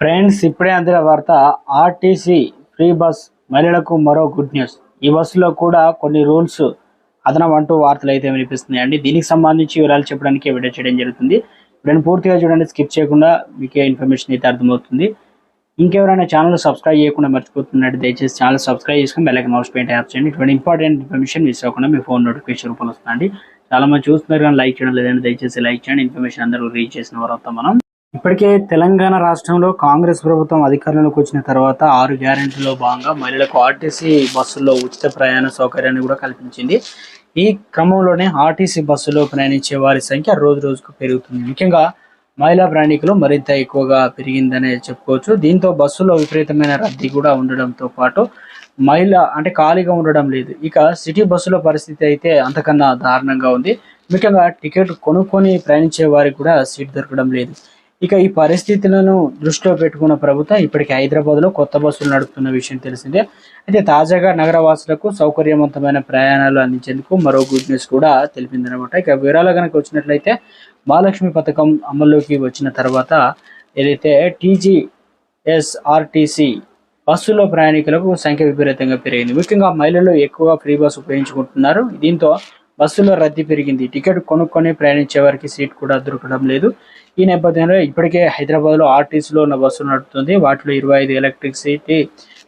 Friends ఇప్పుడే అందిన వార్త ఆర్టీసీ ఫ్రీ బస్ మహిళలకు మరో గుడ్ న్యూస్. ఈ బస్సులో కూడా కొన్ని రూల్స్ అదనం అంటూ వార్తలు అయితే వినిపిస్తున్నాయి అండి. దీనికి సంబంధించి వివరాలు చెప్పడానికి వీడియో చేయడం జరుగుతుంది. ఇప్పుడు పూర్తిగా చూడండి స్కిప్ చేయకుండా మీకే ఇన్ఫర్మేషన్ అయితే అర్థమవుతుంది. ఇంకెవరైనా ఛానల్ సబ్స్క్రైబ్ చేయకుండా మర్చిపోతున్నట్టు దయచేసి ఛానల్ సబ్స్క్రైబ్ చేసుకుని బెల్లకి మౌస్ పెయింట్ యాప్ చేయండి. ఇటువంటి ఇంపార్టెంట్ ఇన్ఫర్మేషన్ మిస్ అవ్వకుండా మీ ఫోన్ నోటిఫికేషన్ రూపంలో వస్తుందండి. చాలా మంది చూస్తున్నారు కానీ లైక్ చేయడం లేదండి దయచేసి లైక్ చేయండి. ఇన్ఫర్మేషన్ అందరూ రీచ్ చేసిన వారు మనం. ఇప్పటికే తెలంగాణ రాష్ట్రంలో కాంగ్రెస్ ప్రభుత్వం అధికారంలోకి వచ్చిన తర్వాత ఆరు గ్యారెంటీలో భాగంగా మహిళలకు ఆర్టీసీ బస్సుల్లో ఉచిత ప్రయాణ సౌకర్యాన్ని కూడా కల్పించింది. ఈ క్రమంలోనే ఆర్టీసీ బస్సులో ప్రయాణించే వారి సంఖ్య రోజు రోజుకు పెరుగుతుంది. ముఖ్యంగా మహిళా ప్రయాణికులు మరింత ఎక్కువగా పెరిగిందనే చెప్పుకోవచ్చు. దీంతో బస్సులో విపరీతమైన రద్దీ కూడా ఉండడంతో పాటు మహిళ అంటే ఖాళీగా ఉండడం లేదు. ఇక సిటీ బస్సుల పరిస్థితి అయితే అంతకన్నా దారుణంగా ఉంది. ముఖ్యంగా టికెట్ కొనుక్కొని ప్రయాణించే వారికి కూడా సీట్ దొరకడం లేదు. ఇక ఈ పరిస్థితులను దృష్టిలో పెట్టుకున్న ప్రభుత్వం ఇప్పటికి హైదరాబాద్లో కొత్త బస్సులు నడుపుతున్న విషయం తెలిసిందే. అయితే తాజాగా నగరవాసులకు సౌకర్యవంతమైన ప్రయాణాలు అందించేందుకు మరో గుడ్ న్యూస్ కూడా తెలిపిందనమాట ఇక వివరాలు కనుక వచ్చినట్లయితే మహాలక్ష్మి పథకం అమల్లోకి వచ్చిన తర్వాత ఏదైతే టీజీఎస్ఆర్టీసీ బస్సులో ప్రయాణికులకు సంఖ్య విపరీతంగా పెరిగింది. ముఖ్యంగా మహిళలు ఎక్కువగా ఫ్రీ బస్సు ఉపయోగించుకుంటున్నారు. దీంతో బస్సులో రద్దీ పెరిగింది. టికెట్ కొనుక్కొని ప్రయాణించే వారికి సీట్ కూడా దొరకడం లేదు. ఈ నేపథ్యంలో ఇప్పటికే హైదరాబాద్లో ఆర్టీసీలో ఉన్న బస్సులు నడుపుతుంది. వాటిలో ఇరవై ఐదు ఎలక్ట్రిసిటీ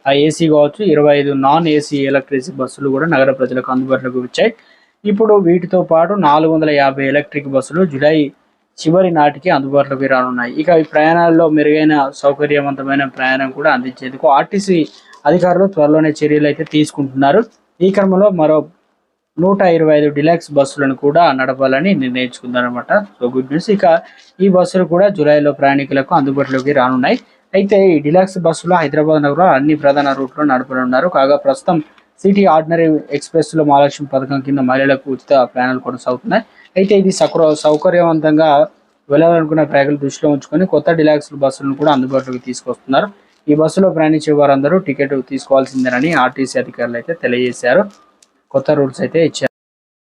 ఆ ఏసీ కావచ్చు. ఇరవై ఐదు నాన్ ఏసీ ఎలక్ట్రిసిటీ బస్సులు కూడా నగర ప్రజలకు అందుబాటులోకి వచ్చాయి. ఇప్పుడు వీటితో పాటు నాలుగు వందల యాభై ఎలక్ట్రిక్ బస్సులు జూలై చివరి నాటికి అందుబాటులోకి రానున్నాయి. ఇక ఈ ప్రయాణాల్లో మెరుగైన సౌకర్యవంతమైన ప్రయాణం కూడా అందించేందుకు ఆర్టీసీ అధికారులు త్వరలోనే చర్యలు అయితే తీసుకుంటున్నారు. ఈ క్రమంలో మరో నూట ఇరవై ఐదు డిలాక్స్ బస్సులను కూడా నడపాలని నిర్ణయించుకుందనమాట. సో గుడ్ న్యూస్ ఇక ఈ బస్సులు కూడా జూలైలో ప్రయాణికులకు అందుబాటులోకి రానున్నాయి. అయితే ఈ డిలాక్స్ బస్సులు హైదరాబాద్ నగరంలో అన్ని ప్రధాన రూట్లో నడపనున్నారు. కాగా ప్రస్తుతం సిటీ ఆర్డినరీ ఎక్స్ప్రెస్లో మహాలక్ష్మి పథకం కింద మహిళలకు ఉచిత ప్రయాణాలు కొనసాగుతున్నాయి. అయితే ఇది సౌకర్య సౌకర్యవంతంగా వెళ్ళాలనుకున్న ప్రయాణికులు దృష్టిలో ఉంచుకొని కొత్త డిలాక్స్ బస్సులను కూడా అందుబాటులోకి తీసుకొస్తున్నారు. ఈ బస్సులో ప్రయాణించే వారందరూ టికెట్ తీసుకోవాల్సిందేనని ఆర్టీసీ అధికారులు అయితే తెలియజేశారు. కొత్త రూల్స్ అయితే ఇచ్చారు.